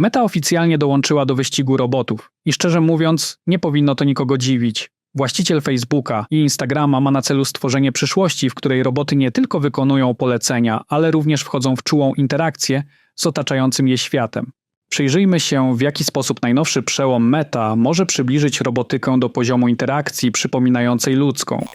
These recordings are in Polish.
Meta oficjalnie dołączyła do wyścigu robotów i szczerze mówiąc, nie powinno to nikogo dziwić. Właściciel Facebooka i Instagrama ma na celu stworzenie przyszłości, w której roboty nie tylko wykonują polecenia, ale również wchodzą w czułą interakcję z otaczającym je światem. Przyjrzyjmy się, w jaki sposób najnowszy przełom Meta może przybliżyć robotykę do poziomu interakcji przypominającej ludzką.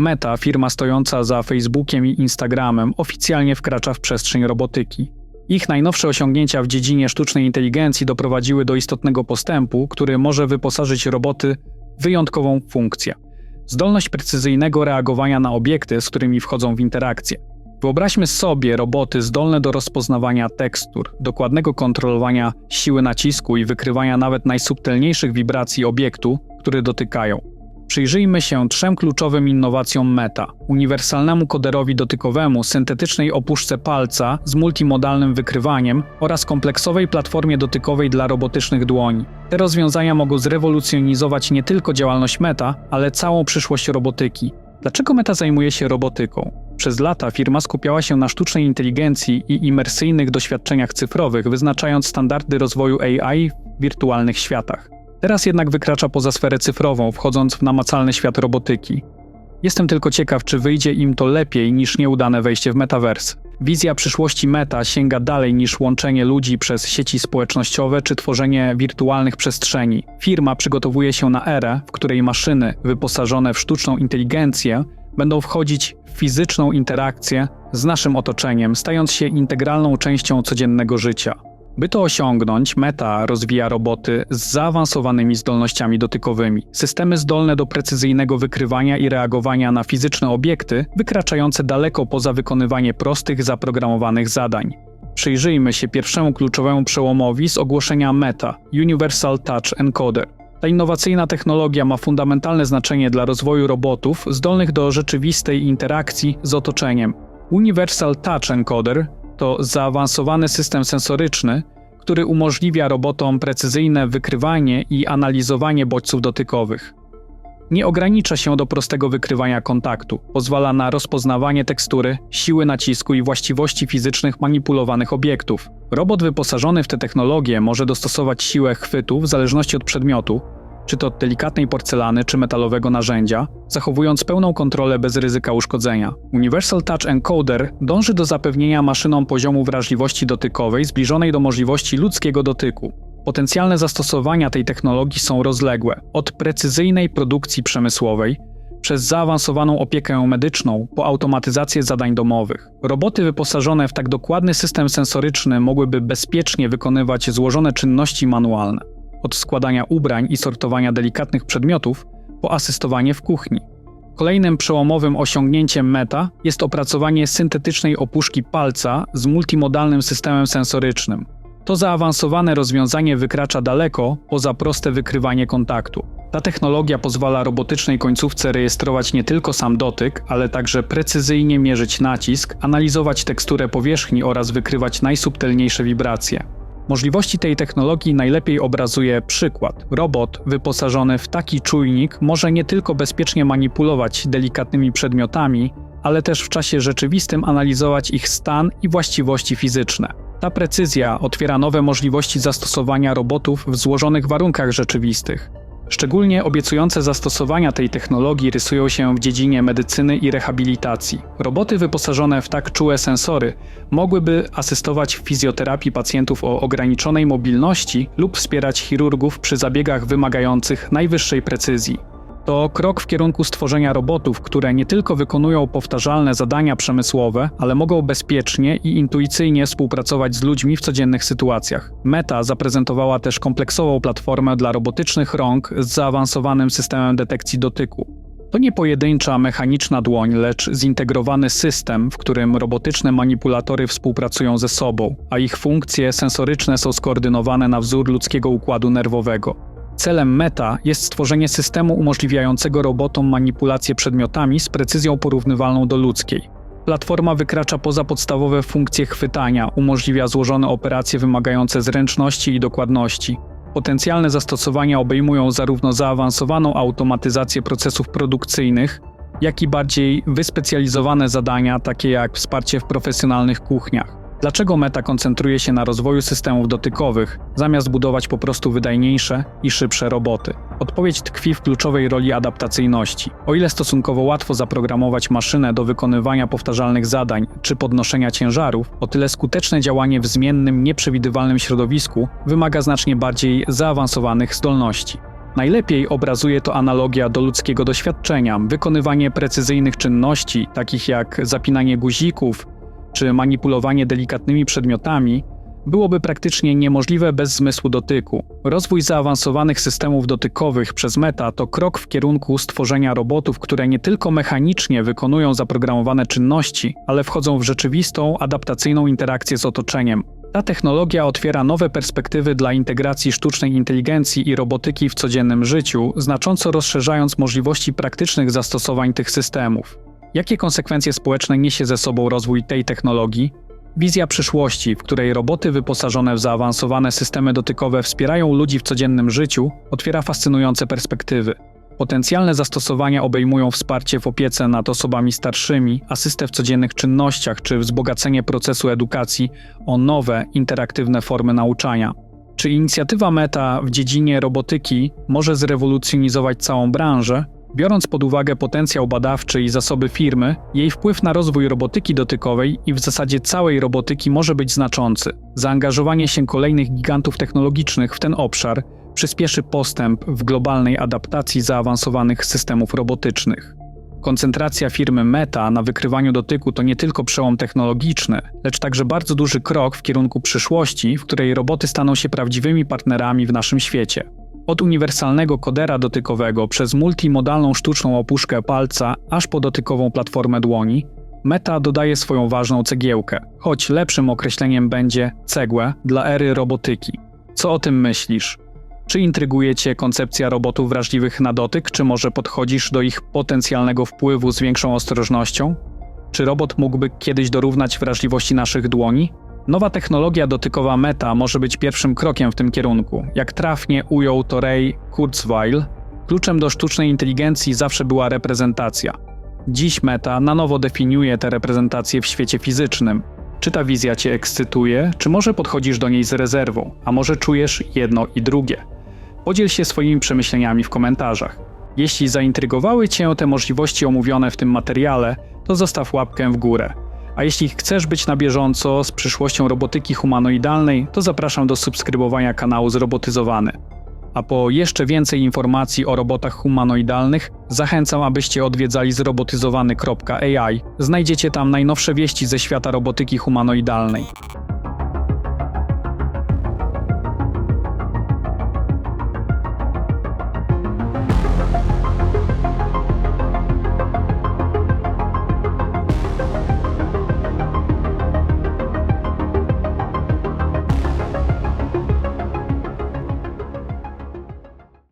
Meta, firma stojąca za Facebookiem i Instagramem, oficjalnie wkracza w przestrzeń robotyki. Ich najnowsze osiągnięcia w dziedzinie sztucznej inteligencji doprowadziły do istotnego postępu, który może wyposażyć roboty w wyjątkową funkcję zdolność precyzyjnego reagowania na obiekty, z którymi wchodzą w interakcję. Wyobraźmy sobie roboty zdolne do rozpoznawania tekstur, dokładnego kontrolowania siły nacisku i wykrywania nawet najsubtelniejszych wibracji obiektu, który dotykają. Przyjrzyjmy się trzem kluczowym innowacjom Meta: uniwersalnemu koderowi dotykowemu, syntetycznej opuszce palca z multimodalnym wykrywaniem oraz kompleksowej platformie dotykowej dla robotycznych dłoni. Te rozwiązania mogą zrewolucjonizować nie tylko działalność Meta, ale całą przyszłość robotyki. Dlaczego Meta zajmuje się robotyką? Przez lata firma skupiała się na sztucznej inteligencji i imersyjnych doświadczeniach cyfrowych, wyznaczając standardy rozwoju AI w wirtualnych światach. Teraz jednak wykracza poza sferę cyfrową, wchodząc w namacalny świat robotyki. Jestem tylko ciekaw, czy wyjdzie im to lepiej niż nieudane wejście w metaverse. Wizja przyszłości meta sięga dalej niż łączenie ludzi przez sieci społecznościowe czy tworzenie wirtualnych przestrzeni. Firma przygotowuje się na erę, w której maszyny wyposażone w sztuczną inteligencję będą wchodzić w fizyczną interakcję z naszym otoczeniem, stając się integralną częścią codziennego życia. By to osiągnąć, Meta rozwija roboty z zaawansowanymi zdolnościami dotykowymi, systemy zdolne do precyzyjnego wykrywania i reagowania na fizyczne obiekty, wykraczające daleko poza wykonywanie prostych, zaprogramowanych zadań. Przyjrzyjmy się pierwszemu kluczowemu przełomowi z ogłoszenia Meta Universal Touch Encoder. Ta innowacyjna technologia ma fundamentalne znaczenie dla rozwoju robotów zdolnych do rzeczywistej interakcji z otoczeniem. Universal Touch Encoder to zaawansowany system sensoryczny, który umożliwia robotom precyzyjne wykrywanie i analizowanie bodźców dotykowych. Nie ogranicza się do prostego wykrywania kontaktu, pozwala na rozpoznawanie tekstury, siły nacisku i właściwości fizycznych manipulowanych obiektów. Robot wyposażony w tę technologię może dostosować siłę chwytu w zależności od przedmiotu, czy to od delikatnej porcelany czy metalowego narzędzia, zachowując pełną kontrolę bez ryzyka uszkodzenia. Universal Touch Encoder dąży do zapewnienia maszynom poziomu wrażliwości dotykowej zbliżonej do możliwości ludzkiego dotyku. Potencjalne zastosowania tej technologii są rozległe, od precyzyjnej produkcji przemysłowej, przez zaawansowaną opiekę medyczną po automatyzację zadań domowych. Roboty wyposażone w tak dokładny system sensoryczny mogłyby bezpiecznie wykonywać złożone czynności manualne od składania ubrań i sortowania delikatnych przedmiotów po asystowanie w kuchni. Kolejnym przełomowym osiągnięciem Meta jest opracowanie syntetycznej opuszki palca z multimodalnym systemem sensorycznym. To zaawansowane rozwiązanie wykracza daleko poza proste wykrywanie kontaktu. Ta technologia pozwala robotycznej końcówce rejestrować nie tylko sam dotyk, ale także precyzyjnie mierzyć nacisk, analizować teksturę powierzchni oraz wykrywać najsubtelniejsze wibracje. Możliwości tej technologii najlepiej obrazuje przykład. Robot wyposażony w taki czujnik może nie tylko bezpiecznie manipulować delikatnymi przedmiotami, ale też w czasie rzeczywistym analizować ich stan i właściwości fizyczne. Ta precyzja otwiera nowe możliwości zastosowania robotów w złożonych warunkach rzeczywistych. Szczególnie obiecujące zastosowania tej technologii rysują się w dziedzinie medycyny i rehabilitacji. Roboty wyposażone w tak czułe sensory mogłyby asystować w fizjoterapii pacjentów o ograniczonej mobilności lub wspierać chirurgów przy zabiegach wymagających najwyższej precyzji. To krok w kierunku stworzenia robotów, które nie tylko wykonują powtarzalne zadania przemysłowe, ale mogą bezpiecznie i intuicyjnie współpracować z ludźmi w codziennych sytuacjach. Meta zaprezentowała też kompleksową platformę dla robotycznych rąk z zaawansowanym systemem detekcji dotyku. To nie pojedyncza mechaniczna dłoń, lecz zintegrowany system, w którym robotyczne manipulatory współpracują ze sobą, a ich funkcje sensoryczne są skoordynowane na wzór ludzkiego układu nerwowego. Celem Meta jest stworzenie systemu umożliwiającego robotom manipulację przedmiotami z precyzją porównywalną do ludzkiej. Platforma wykracza poza podstawowe funkcje chwytania, umożliwia złożone operacje wymagające zręczności i dokładności. Potencjalne zastosowania obejmują zarówno zaawansowaną automatyzację procesów produkcyjnych, jak i bardziej wyspecjalizowane zadania, takie jak wsparcie w profesjonalnych kuchniach. Dlaczego Meta koncentruje się na rozwoju systemów dotykowych, zamiast budować po prostu wydajniejsze i szybsze roboty? Odpowiedź tkwi w kluczowej roli adaptacyjności. O ile stosunkowo łatwo zaprogramować maszynę do wykonywania powtarzalnych zadań czy podnoszenia ciężarów, o tyle skuteczne działanie w zmiennym, nieprzewidywalnym środowisku wymaga znacznie bardziej zaawansowanych zdolności. Najlepiej obrazuje to analogia do ludzkiego doświadczenia. Wykonywanie precyzyjnych czynności, takich jak zapinanie guzików czy manipulowanie delikatnymi przedmiotami, byłoby praktycznie niemożliwe bez zmysłu dotyku. Rozwój zaawansowanych systemów dotykowych przez Meta to krok w kierunku stworzenia robotów, które nie tylko mechanicznie wykonują zaprogramowane czynności, ale wchodzą w rzeczywistą, adaptacyjną interakcję z otoczeniem. Ta technologia otwiera nowe perspektywy dla integracji sztucznej inteligencji i robotyki w codziennym życiu, znacząco rozszerzając możliwości praktycznych zastosowań tych systemów. Jakie konsekwencje społeczne niesie ze sobą rozwój tej technologii? Wizja przyszłości, w której roboty wyposażone w zaawansowane systemy dotykowe wspierają ludzi w codziennym życiu, otwiera fascynujące perspektywy. Potencjalne zastosowania obejmują wsparcie w opiece nad osobami starszymi, asystę w codziennych czynnościach czy wzbogacenie procesu edukacji o nowe, interaktywne formy nauczania. Czy inicjatywa Meta w dziedzinie robotyki może zrewolucjonizować całą branżę? Biorąc pod uwagę potencjał badawczy i zasoby firmy, jej wpływ na rozwój robotyki dotykowej i w zasadzie całej robotyki może być znaczący. Zaangażowanie się kolejnych gigantów technologicznych w ten obszar przyspieszy postęp w globalnej adaptacji zaawansowanych systemów robotycznych. Koncentracja firmy Meta na wykrywaniu dotyku to nie tylko przełom technologiczny, lecz także bardzo duży krok w kierunku przyszłości, w której roboty staną się prawdziwymi partnerami w naszym świecie. Od uniwersalnego kodera dotykowego przez multimodalną sztuczną opuszkę palca aż po dotykową platformę dłoni, Meta dodaje swoją ważną cegiełkę, choć lepszym określeniem będzie cegłę dla ery robotyki. Co o tym myślisz? Czy intryguje Cię koncepcja robotów wrażliwych na dotyk, czy może podchodzisz do ich potencjalnego wpływu z większą ostrożnością? Czy robot mógłby kiedyś dorównać wrażliwości naszych dłoni? Nowa technologia dotykowa Meta może być pierwszym krokiem w tym kierunku. Jak trafnie ujął to Ray Kurzweil, kluczem do sztucznej inteligencji zawsze była reprezentacja. Dziś Meta na nowo definiuje tę reprezentację w świecie fizycznym. Czy ta wizja Cię ekscytuje, czy może podchodzisz do niej z rezerwą, a może czujesz jedno i drugie? Podziel się swoimi przemyśleniami w komentarzach. Jeśli zaintrygowały Cię te możliwości omówione w tym materiale, to zostaw łapkę w górę. A jeśli chcesz być na bieżąco z przyszłością robotyki humanoidalnej, to zapraszam do subskrybowania kanału Zrobotyzowany. A po jeszcze więcej informacji o robotach humanoidalnych, zachęcam, abyście odwiedzali zrobotyzowany.ai. Znajdziecie tam najnowsze wieści ze świata robotyki humanoidalnej.